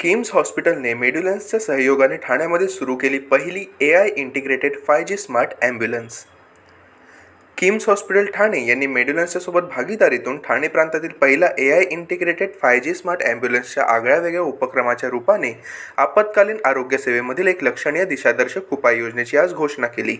किम्स हॉस्पिटलने मेड्युलन्सच्या सहयोगाने ठाण्यामध्ये सुरू केली पहिली A I integrated five G smart ambulance KIMS hospital Thane यांनी मेड्युलन्सच्या सोबत भागीदारीतून ठाणे प्रांतातील पहिला A I integrated five G smart ॲम्ब्युलन्सच्या आगळ्या वेगळ्या उपक्रमाच्या रूपाने आपत्कालीन आरोग्य सेवेमधील एक लक्षणीय दिशादर्शक उपाययोजनेची आज घोषणा केली.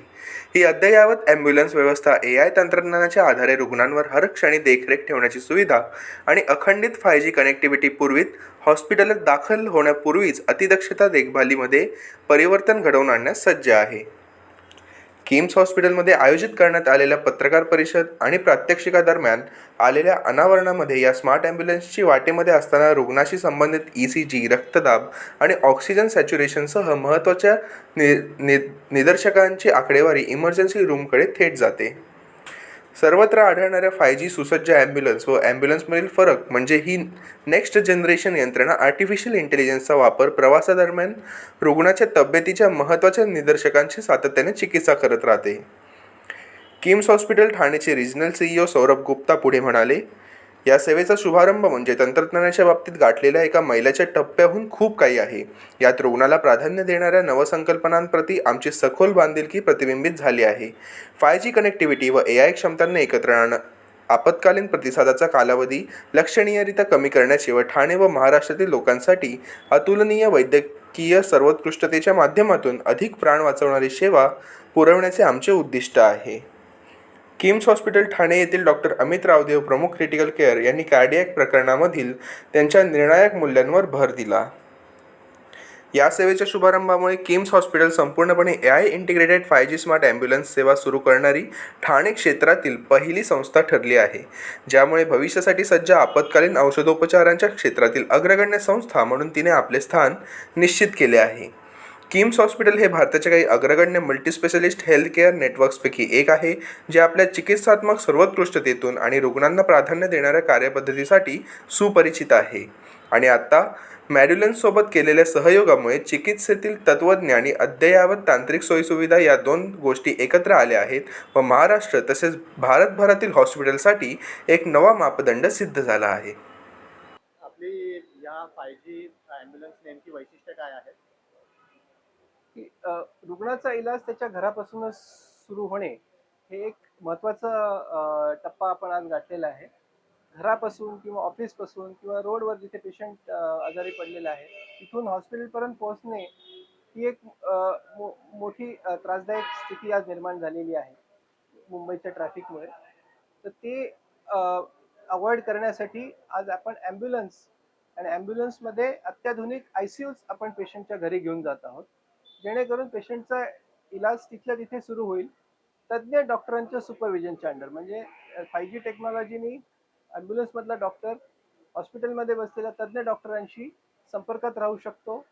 ही अद्ययावत ॲम्ब्युलन्स व्यवस्था ए आय तंत्रज्ञानाच्या आधारे रुग्णांवर हर क्षणी देखरेख ठेवण्याची सुविधा आणि अखंडित फाय जी कनेक्टिव्हिटी पूर्वीत हॉस्पिटलात दाखल होण्यापूर्वीच अतिदक्षता देखभालीमध्ये परिवर्तन घडवून आणण्यास सज्ज आहे. किम्स हॉस्पिटलमध्ये आयोजित करण्यात आलेल्या पत्रकार परिषद आणि प्रात्यक्षिकादरम्यान आलेल्या अनावरणामध्ये या स्मार्ट ॲम्ब्युलन्सची वाटेमध्ये असताना रुग्णाशी संबंधित ई सी जी रक्तदाब आणि ऑक्सिजन सॅच्युरेशनसह महत्त्वाच्या नि नि निदर्शकांची आकडेवारी इमर्जन्सी रूमकडे थेट जाते. सर्वत्र आढळणाऱ्या फाय जी सुसज्ज ॲम्ब्युलन्स व ॲम्ब्युलन्समधील फरक म्हणजे ही नेक्स्ट जनरेशन यंत्रणा आर्टिफिशियल इंटेलिजन्सचा वापर प्रवासादरम्यान रुग्णाच्या तब्येतीच्या महत्त्वाच्या निदर्शकांची सातत्याने चिकित्सा करत राहते. किम्स हॉस्पिटल ठाणेचे रिजनल सीईओ सौरभ गुप्ता पुढे म्हणाले या सेवेचा शुभारंभ म्हणजे तंत्रज्ञानाच्या बाबतीत गाठलेल्या एका मैलाच्या टप्प्याहून खूप काही आहे. यात रुग्णाला प्राधान्य देणाऱ्या नवसंकल्पनांप्रती आमची सखोल बांधिलकी प्रतिबिंबित झाली आहे. फाय जी कनेक्टिव्हिटी व ए आय क्षमतांना एकत्र आणणं आपत्कालीन प्रतिसादाचा कालावधी लक्षणीयरित्या कमी करण्याचे व ठाणे व महाराष्ट्रातील लोकांसाठी अतुलनीय वैद्यकीय सर्वोत्कृष्टतेच्या माध्यमातून अधिक प्राण वाचवणारी सेवा पुरवण्याचे आमचे उद्दिष्ट आहे. किम्स हॉस्पिटल ठाणे येथील डॉक्टर अमित रावदेव प्रमुख क्रिटिकल केअर यांनी कार्डियक प्रकरणामधील त्यांच्या निर्णायक मूल्यांवर भर दिला. या सेवेच्या शुभारंभामुळे किम्स हॉस्पिटल संपूर्णपणे A I integrated five G smart ambulance सेवा सुरू करणारी ठाणे क्षेत्रातील पहिली संस्था ठरली आहे ज्यामुळे भविष्यासाठी सज्ज आपत्कालीन औषधोपचारांच्या क्षेत्रातील अग्रगण्य संस्था म्हणून तिने आपले स्थान निश्चित केले आहे. किम्स हॉस्पिटल हे भारताच्या काही अग्रगण्य मल्टीस्पेशलिस्ट हेल्थकेअर नेटवर्क्सपैकी एक आहे जे आपल्या चिकित्सात्मक सर्वोत्कृष्टतेतून आणि रुग्णांना प्राधान्य देणाऱ्या कार्यपद्धतीसाठी सुपरिचित आहे. आणि आत्ता मॅड्युलन्ससोबत केलेल्या सहयोगामुळे चिकित्सेतील तत्त्वज्ञ आणि अद्ययावत तांत्रिक सोयीसुविधा या दोन गोष्टी एकत्र आल्या आहेत व महाराष्ट्र तसेच भारतभरातील हॉस्पिटलसाठी एक नवा मापदंड सिद्ध झाला आहे. आपली या फाय जी ॲम्ब्युलन्स नेमकी वैशिष्ट्य काय आहेत? की रुग्णाचा इलाज त्याच्या घरापासूनच सुरू होणे हे एक महत्त्वाचा टप्पा आपण आज गाठलेला आहे. घरापासून किंवा ऑफिसपासून किंवा रोडवर जिथे पेशंट आजारी पडलेला आहे तिथून हॉस्पिटलपर्यंत पोहोचणे ही एक मो मोठी त्रासदायक स्थिती आज निर्माण झालेली आहे मुंबईच्या ट्रॅफिकमुळे. तर ते अवॉइड करण्यासाठी आज आपण ॲम्ब्युलन्स आणि ॲम्ब्युलन्समध्ये अत्याधुनिक आय सी यूज आपण पेशंटच्या घरी घेऊन जात आहोत. जेणेकरून पेशंटचा इलाज तिथल्या तिथे सुरू होईल. तज्ज्ञ डॉक्टरांच्या सुपरविजनच्या अंडर म्हणजे फाय जी टेक्नॉलॉजीनी ॲम्ब्युलन्समधला डॉक्टर हॉस्पिटलमध्ये बसलेल्या तज्ज्ञ डॉक्टरांशी संपर्कात राहू शकतो.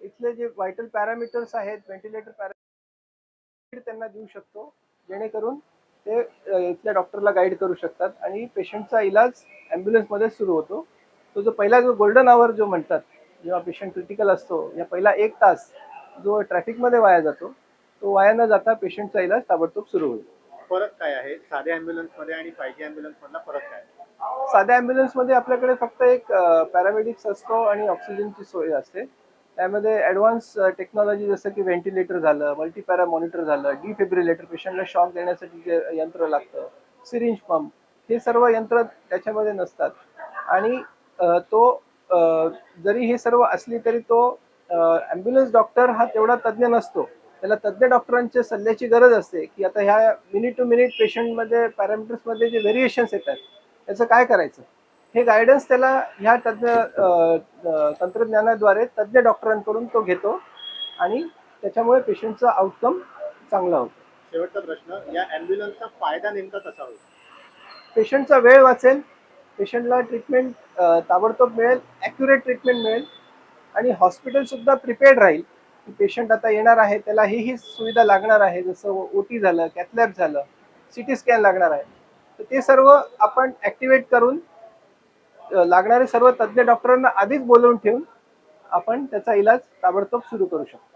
इथले जे व्हायटल पॅरामीटर्स आहेत व्हेंटिलेटर पॅरामीटर त्यांना देऊ शकतो. जेणेकरून ते इथल्या डॉक्टरला गाईड करू शकतात आणि पेशंटचा इलाज ॲम्ब्युलन्समध्ये सुरू होतो. तो जो पहिला जो गोल्डन आवर जो म्हणतात जेव्हा पेशंट क्रिटिकल असतो या पहिला एक तास जो ट्रॅफिकमध्ये वाया जातो तो वाया न जाता पेशंटचा इलाज ताबडतोब सुरू होईल. फरक काय आहे? साध्या ॲम्ब्युलन्समध्ये आणि फाय जी ॲम्ब्युलन्समधला फरक काय? साध्या ॲम्ब्युलन्समध्ये आपल्याकडे फक्त एक पॅरामेडिक्स असतो आणि ऑक्सिजनची सोय असते. त्यामध्ये ॲडव्हान्स टेक्नॉलॉजी जसं की व्हेंटिलेटर झालं मल्टीपॅरा मॉनिटर झालं डिफिब्रिलेटर पेशंटला शॉक देण्यासाठी जे यंत्र लागतं सिरिंज पंप हे सर्व यंत्र त्याच्यामध्ये नसतात. आणि तो जरी हे सर्व असली तरी तो ॲम्ब्युलन्स डॉक्टर हा तेवढा तज्ज्ञ नसतो. त्याला तज्ज्ञ डॉक्टरांच्या सल्ल्याची गरज असते की आता ह्या मिनिट टू मिनिट पेशंटमध्ये पॅरामीटर्समध्ये जे व्हेरिएशन्स येतात त्याचं काय करायचं? हे गायडन्स त्याला ह्या तज्ज्ञ तंत्रज्ञानाद्वारे तज्ज्ञ डॉक्टरांकडून तो घेतो आणि त्याच्यामुळे पेशंटचा आउटकम चांगला होतो. शेवटचा प्रश्न या ॲम्ब्युलन्सचा फायदा नेमका कसा होईल? पेशंटचा वेळ वाचेल पेशंटला ट्रीटमेंट ताबडतोब मिळेल ॲक्युरेट ट्रीटमेंट मिळेल. आणि हॉस्पिटल सुद्धा प्रिपेअर्ड राहील. की पेशंट आता येणार आहे त्याला ही ही सुविधा लागणार आहे. जसं ओ टी झालं कॅथलॅब झालं सी टी स्कॅन लागणार आहे. तर ते सर्व आपण ॲक्टिवेट करून लागणारे सर्व तज्ज्ञ डॉक्टरांना आधीच बोलवून ठेवून आपण त्याचा इलाज ताबडतोब सुरू करू शकतो.